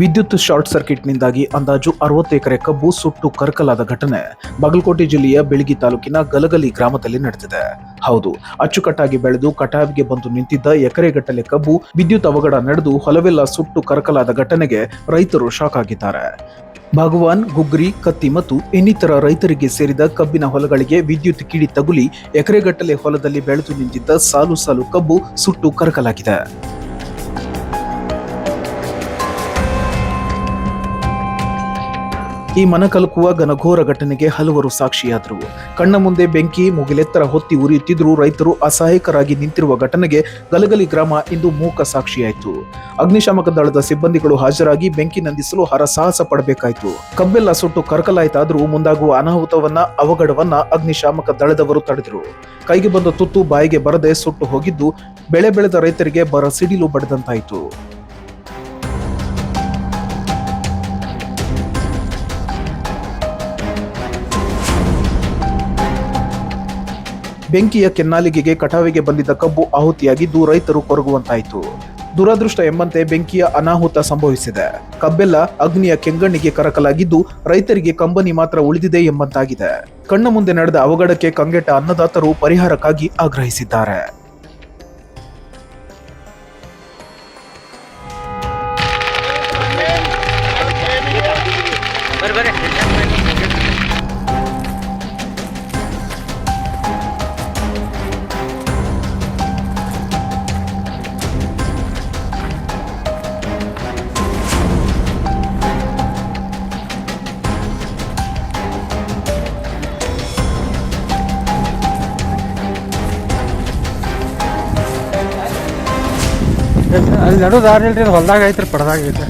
ವಿದ್ಯುತ್ ಶಾರ್ಟ್ ಸರ್ಕ್ಯೂಟ್ನಿಂದಾಗಿ ಅಂದಾಜು ಅರವತ್ತು ಎಕರೆ ಕಬ್ಬು ಸುಟ್ಟು ಕರಕಲಾದ ಘಟನೆ ಬಾಗಲಕೋಟೆ ಜಿಲ್ಲೆಯ ಬೆಳಗಿ ತಾಲೂಕಿನ ಗಲಗಲಿ ಗ್ರಾಮದಲ್ಲಿ ನಡೆದಿದೆ. ಹೌದು, ಅಚ್ಚುಕಟ್ಟಾಗಿ ಬೆಳೆದು ಕಟಾವಿಗೆ ಬಂದು ನಿಂತಿದ್ದ ಎಕರೆಗಟ್ಟಲೆ ಕಬ್ಬು ವಿದ್ಯುತ್ ಅವಘಡ ನಡೆದು ಹೊಲವೆಲ್ಲ ಸುಟ್ಟು ಕರಕಲಾದ ಘಟನೆಗೆ ರೈತರು ಶಾಕ್ ಆಗಿದ್ದಾರೆ. ಭಗವಾನ್, ಗುಗ್ರಿ, ಕತ್ತಿ ಮತ್ತು ಇನ್ನಿತರ ರೈತರಿಗೆ ಸೇರಿದ ಕಬ್ಬಿನ ಹೊಲಗಳಿಗೆ ವಿದ್ಯುತ್ ಕಿಡಿ ತಗುಲಿ ಎಕರೆಗಟ್ಟಲೆ ಹೊಲದಲ್ಲಿ ಬೆಳೆದು ನಿಂತಿದ್ದ ಸಾಲು ಸಾಲು ಕಬ್ಬು ಸುಟ್ಟು ಕರಕಲಾಗಿದೆ. ಈ ಮನಕಲುಕುವ ಘನಘೋರ ಘಟನೆಗೆ ಹಲವರು ಸಾಕ್ಷಿಯಾದರು. ಕಣ್ಣ ಮುಂದೆ ಬೆಂಕಿ, ಮುಗಿಲೆತ್ತರ ಹೊತ್ತಿ ಉರಿಯುತ್ತಿದ್ದರೂ ರೈತರು ಅಸಹಾಯಕರಾಗಿ ನಿಂತಿರುವ ಘಟನೆಗೆ ಗಲಗಲಿ ಗ್ರಾಮ ಇಂದು ಮೂಕ ಸಾಕ್ಷಿಯಾಯಿತು. ಅಗ್ನಿಶಾಮಕ ದಳದ ಸಿಬ್ಬಂದಿಗಳು ಹಾಜರಾಗಿ ಬೆಂಕಿ ನಂದಿಸಲು ಹರಸಾಹಸ ಪಡಬೇಕಾಯಿತು. ಕಬ್ಬೆಲ್ಲ ಸುಟ್ಟು ಕರಕಲಾಯಿತಾದರೂ ಮುಂದಾಗುವ ಅನಾಹುತವನ್ನ, ಅವಘಡವನ್ನ ಅಗ್ನಿಶಾಮಕ ದಳದವರು ತಡೆದರು. ಕೈಗೆ ಬಂದ ತುತ್ತು ಬಾಯಿಗೆ ಬರದೆ ಸುಟ್ಟು ಹೋಗಿದ್ದು, ಬೆಳೆ ಬೆಳೆದ ರೈತರಿಗೆ ಬರ ಸಿಡಿಲು ಬಡಿದಂತಾಯಿತು. ಬೆಂಕಿಯ ಕೆನ್ನಾಲಿಗೆಗೆ, ಕಟಾವಿಗೆ ಬಂದಿದ್ದ ಕಬ್ಬು ಆಹುತಿಯಾಗಿದ್ದು ರೈತರು ಕೊರಗುವಂತಾಯಿತು. ದುರದೃಷ್ಟ ಎಂಬಂತೆ ಬೆಂಕಿಯ ಅನಾಹುತ ಸಂಭವಿಸಿದೆ. ಕಬ್ಬೆಲ್ಲ ಅಗ್ನಿಯ ಕೆಂಗಣ್ಣಿಗೆ ಕರಕಲಾಗಿದ್ದು ರೈತರಿಗೆ ಕಂಬನಿ ಮಾತ್ರ ಉಳಿದಿದೆ ಎಂಬಂತಾಗಿದೆ. ಕಣ್ಣ ಮುಂದೆ ನಡೆದ ಅವಘಡಕ್ಕೆ ಕಂಗೆಟ್ಟ ಅನ್ನದಾತರು ಪರಿಹಾರಕ್ಕಾಗಿ ಆಗ್ರಹಿಸಿದ್ದಾರೆ. ಅಲ್ಲಿ ನಡು ದಾರಿ ಇಲ್ರಿ ಹೊಲ್ದಾಗ ಐತ್ರಿ ಪಡ್ದಾಗ ಐತೆ